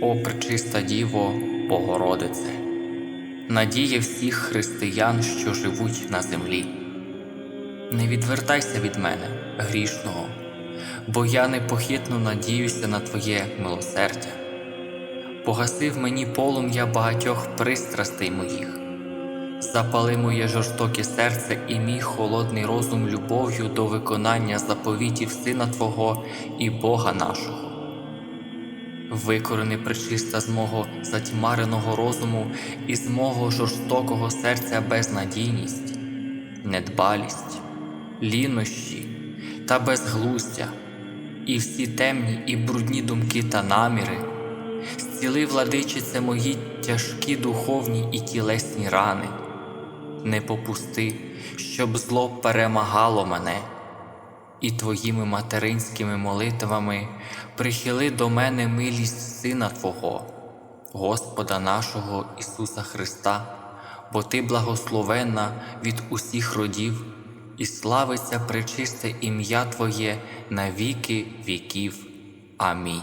О пречиста Діво, Богородице, надія всіх християн, що живуть на землі. Не відвертайся від мене, грішного, бо я непохитно надіюся на Твоє милосердя. Погасив мені полум'я багатьох пристрастей моїх, запали моє жорстоке серце і мій холодний розум любов'ю до виконання заповітів Сина Твого і Бога нашого. Викорени причиста з мого затьмареного розуму і з мого жорстокого серця безнадійність, недбалість, лінощі та безглуздя, і всі темні і брудні думки та наміри, зціли, владичице мої тяжкі духовні і тілесні рани, не попусти, щоб зло перемагало мене і твоїми материнськими молитвами прихили до мене милість Сина Твого, Господа нашого Ісуса Христа, бо Ти благословенна від усіх родів, і славиться пречисте ім'я Твоє на віки віків. Амінь.